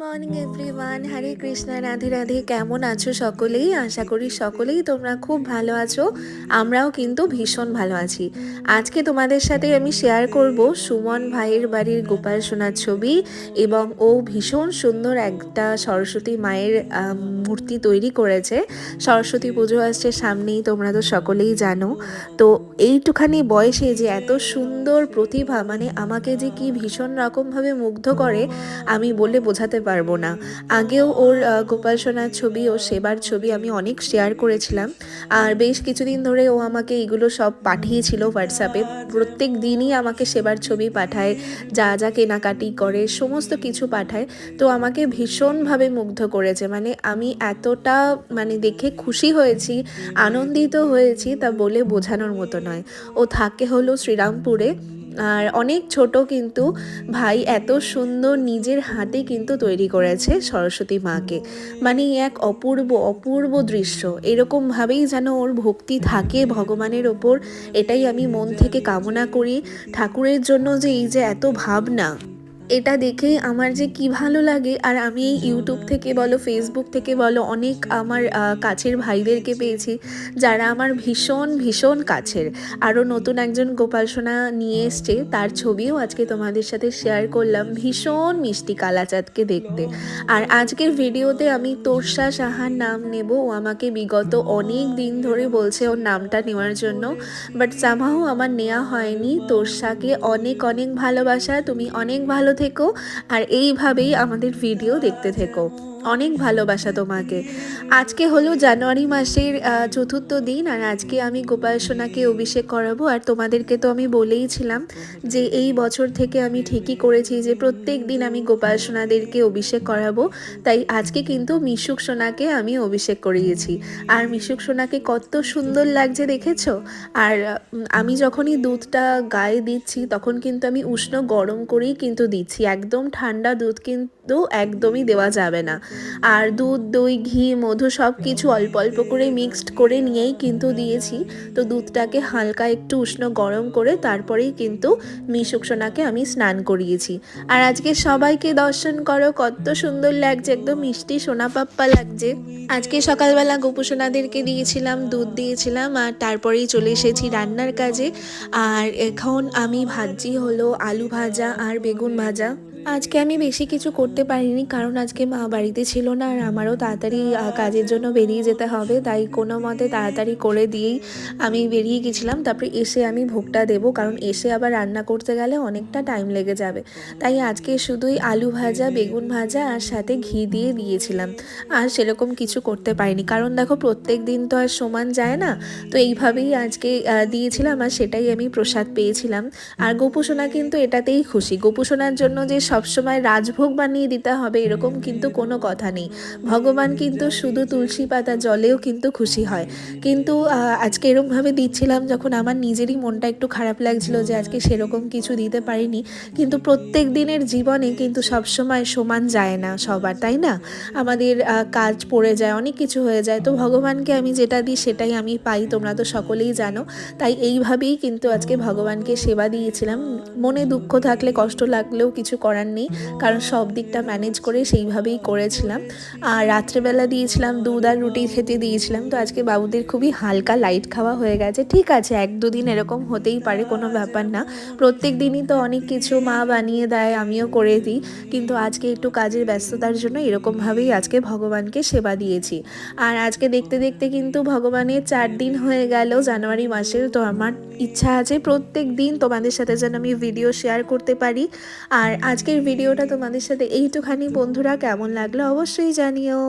Morning everyone Hare Krishna Radhe Radhe কেমন আছো সকলেই? আশা করি সকলেই তোমরা খুব ভালো আছো। আমরাও কিন্তু ভীষণ ভালো আছি। আজকে তোমাদের সাথে আমি শেয়ার করব সুমন ভাইয়ের বাড়ির গোপাল সোনার ছবি এবং ও ভীষণ সুন্দর একটা সরস্বতী মায়ের মূর্তি তৈরি করেছে। সরস্বতী পুজো আসছে সামনেই, তোমরা তো সকলেই জানো। তো এইটুখানি বয়সে যে এত সুন্দর প্রতিভা মানে আমাকে যে কি ভীষণ রকমভাবে মুগ্ধ করে, আমি বলে বোঝাতে পারব না। আগেও ওর গোপাল সোনার ছবি ও সেবার ছবি আমি অনেক শেয়ার করেছিলাম। আর বেশ কিছুদিন ধরে ও আমাকে এগুলো সব পাঠিয়েছিল হোয়াটসঅ্যাপে প্রত্যেক দিনই আমাকে সেবার ছবি পাঠায়, যা যা কেনাকাটি করে, সমস্ত কিছু পাঠায়। তো আমাকে ভীষণভাবে মুগ্ধ করেছে। মানে আমি এতটা মানে দেখে খুশি হয়েছি, আনন্দিত হয়েছি, তা বলে বোঝানোর মতো নয়। ও থাকে হলো শ্রীরামপুরে। আর অনেক ছোট কিন্তু ভাই এত সুন্দর নিজের হাতে কিন্তু তৈরি করেছে সরস্বতী মাকে। মানে এক অপূর্ব অপূর্ব দৃশ্য। এরকমভাবেই যেন ওর ভক্তি থাকে ভগবানের ওপর। এটাই আমি মন থেকে কামনা করি ঠাকুরের জন্য যে এই যে এত ভাবনা। এটা দেখেই আমার যে কি ভালো লাগে। আর আমি এই ইউটিউব থেকে বলো ফেসবুক থেকে বলো অনেক আমার কাছের ভাইদেরকে পেয়েছি যারা আমার ভীষণ ভীষণ কাছের। আরও নতুন একজন গোপাল সোনা নিয়ে এসছে তার ছবিও আজকে তোমাদের সাথে শেয়ার করলাম ভীষণ মিষ্টি কালাচাঁদকে দেখতে। আর আজকের ভিডিওতে আমি তোরসা সাহার নাম নেব ও আমাকে বিগত অনেক দিন ধরে বলছে ওর নামটা নেওয়ার জন্য বাট সামাও আমার নেওয়া হয়নি। তোরসাকে অনেক অনেক ভালোবাসা তুমি অনেক ভালো থেকো আর এইভাবেই আমাদের ভিডিও দেখতে থেকো। অনেক ভালোবাসা তোমাকে। আজকে হলো জানুয়ারি মাসের চতুর্থ দিন আর আজকে আমি গোপাল সোনাকে অভিষেক করাবো। আর তোমাদেরকে তো আমি বলেইছিলাম যে এই বছর থেকে আমি ঠিকই করেছি যে প্রত্যেক দিন আমি গোপাল সোনাদেরকে অভিষেক করাবো। তাই আজকে কিন্তু মিশুক সোনাকে আমি অভিষেক করিয়েছি। আর মিশুক সোনাকে কত সুন্দর লাগছে দেখেছ? আর আমি যখনই দুধটা গায়ে দিচ্ছি তখন কিন্তু আমি উষ্ণ গরম করেই কিন্তু দিচ্ছি। একদম ঠান্ডা দুধ কিন্তু একদমই দেওয়া যাবে না। আর দুধ, দই, ঘি, মধু সব কিছু অল্প অল্প করে মিক্সড করে নিয়েই কিন্তু দিয়েছি। তো দুধটাকে হালকা একটু উষ্ণ গরম করে তারপরেই কিন্তু মিশুক সোনাকে আমি স্নান করিয়েছি। আর আজকে সবাইকে দর্শন করো, কত সুন্দর লাগছে, একদম মিষ্টি সোনা পাপ্পা লাগছে। আজকে সকালবেলা গোপু সোনাদেরকে দিয়েছিলাম, দুধ দিয়েছিলাম, আর তারপরেই চলে এসেছি রান্নার কাজে। আর এখন আমি ভাজি হলো আলু ভাজা আর বেগুন ভাজা। 가자. আজকে আমি বেশি কিছু করতে পারিনি, কারণ আজকে মা বাড়িতে ছিল না আর আমারও তাড়াতাড়ি কাজের জন্য বেরিয়ে যেতে হবে। তাই কোনো মতে তাড়াতাড়ি করে দিয়েই আমি বেরিয়ে গেছিলাম। তারপরে এসে আমি ভোগটা দেবো, কারণ এসে আবার রান্না করতে গেলে অনেকটা টাইম লেগে যাবে। তাই আজকে শুধুই আলু ভাজা, বেগুন ভাজা আর সাথে ঘি দিয়ে দিয়েছিলাম। আর সেরকম কিছু করতে পারিনি। কারণ দেখো, প্রত্যেক দিন তো আর সমান যায় না। তো এইভাবেই আজকে দিয়েছিলাম আর সেটাই আমি প্রসাদ পেয়েছিলাম। আর গোপুসোনা কিন্তু এটাতেই খুশি। গোপুসোনার জন্য যে সবসময় রাজভোগ বানিয়ে দিতে হবে, এরকম কিন্তু কোনো কথা নেই। ভগবান কিন্তু শুধু তুলসী পাতা জলেও কিন্তু খুশি হয়। কিন্তু আজকে এরকমভাবে দিচ্ছিলাম যখন আমার নিজেরই মনটা একটু খারাপ লাগছিল যে আজকে সেরকম কিছু দিতে পারিনি। কিন্তু প্রত্যেক দিনের জীবনে কিন্তু সবসময় সমান যায় না সবার, তাই না? আমাদের কাজ পড়ে যায়, অনেক কিছু হয়ে যায়। তো ভগবানকে আমি যেটা দিই সেটাই আমি পাই, তোমরা তো সকলেই জানো। তাই এইভাবেই কিন্তু আজকে ভগবানকে সেবা দিয়েছিলাম। মনে দুঃখ থাকলে, কষ্ট লাগলেও কিছু করার নেই কারণ সব দিকটা ম্যানেজ করে সেইভাবেই করেছিলাম। আর রাত্রেবেলা দিয়েছিলাম দুধ আর রুটি খেতে দিয়েছিলাম, তো আজকে বাবুদের খুবই হালকা লাইট খাওয়া হয়ে গেছে। ঠিক আছে, এক দুদিন এরকম হতেই পারে, কোনো ব্যাপার না। প্রত্যেক দিনই তো অনেক কিছু মা বানিয়ে দেয়, আমিও করে দিই। কিন্তু আজকে একটু কাজের ব্যস্ততার জন্য এরকমভাবেই আজকে ভগবানকে সেবা দিয়েছি। আর আজকে দেখতে দেখতে কিন্তু ভগবানের চার দিন হয়ে গেল জানুয়ারি মাসের, তো আমার ইচ্ছা আছে প্রত্যেক দিন তোমাদের সাথে যেন আমি ভিডিও শেয়ার করতে পারি। আর আজকের ভিডিওটা তোমাদের সাথে এইটুখানি। বন্ধুরা কেমন লাগল অবশ্যই জানিও।